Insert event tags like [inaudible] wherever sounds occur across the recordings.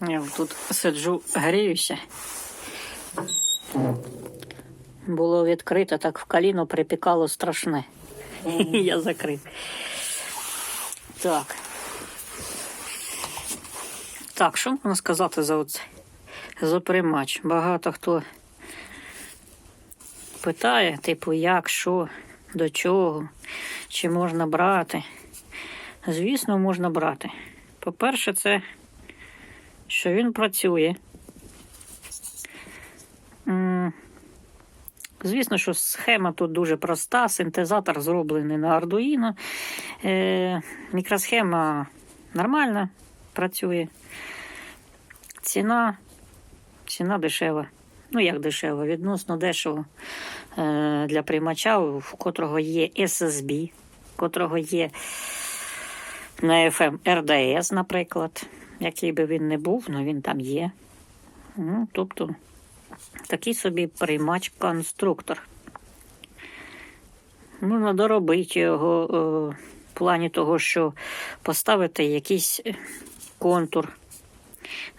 Я тут сиджу, гріюся. Було відкрито, так в коліно припікало страшне. [laughs] Я закрив. Так. Так, що можна сказати за оце? За примач? Багато хто питає, типу, як, що, до чого, чи можна брати. Звісно, можна брати. По-перше, це що він працює. Звісно, що схема тут дуже проста. Синтезатор зроблений на Arduino. Е, мікросхема нормальна, працює. Ціна, ціна дешева. Ну, як дешева, відносно дешево е, для приймача, в котрого є SSB, в котрого є на FM RDS, наприклад. Який би він не був, але він там є. Ну, тобто такий собі приймач-конструктор. Можна доробити його е, в плані того, що поставити якийсь контур.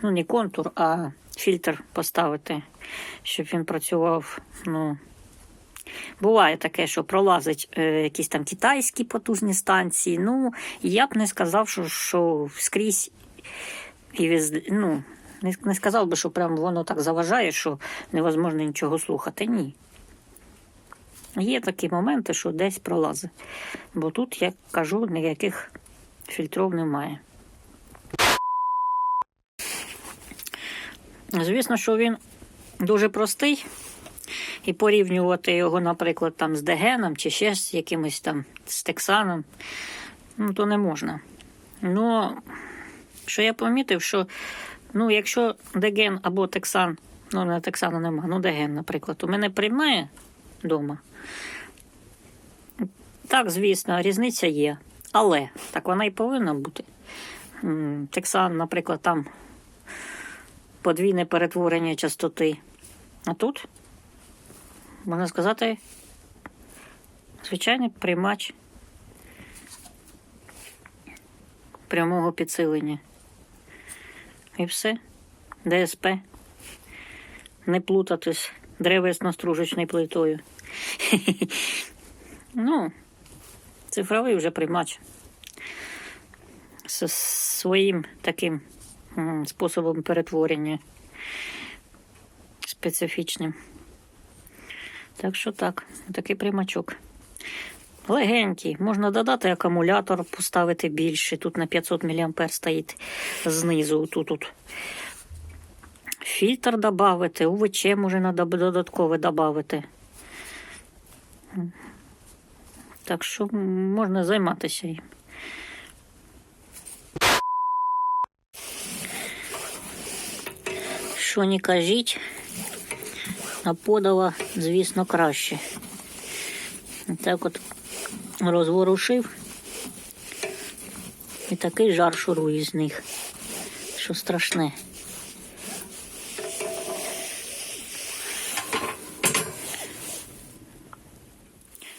Ну, не контур, а фільтр поставити, щоб він працював. Ну, буває таке, що пролазить е, якісь там китайські потужні станції. Ну, я б не сказав, що, що скрізь і ну, не, сказав би, що прям воно так заважає, що невозможно нічого слухати. Ні. Є такі моменти, що десь пролазить. Бо тут, як кажу, ніяких фільтрів немає. Звісно, що він дуже простий, і порівнювати його, наприклад, там з Дегеном чи ще з якимось там з Тексаном, ну, то не можна. Ну, що я помітив, що ну, якщо Деген або Тексан, ну на Тексана нема, ну Деген, наприклад, у мене приймає вдома. Так, звісно, різниця є. Але так вона і повинна бути. Тексан, наприклад, там подвійне перетворення частоти. А тут, можна сказати, звичайний приймач прямого підсилення. І все. ДСП. Не плутатись древесно-стружечною плитою. [laughs] ну, цифровий вже приймач. З своїм таким способом перетворення специфічним. Так що так, такий приймачок. Легенький. Можна додати акумулятор, поставити більше. Тут на 500 мА стоїть знизу. Тут, тут. Фільтр додати, УВЧ можна додатково додати. Так що можна займатися їм. Що не кажіть, а подала, звісно, краще. Так от розворушив. І такий жар шурує з них, що страшне.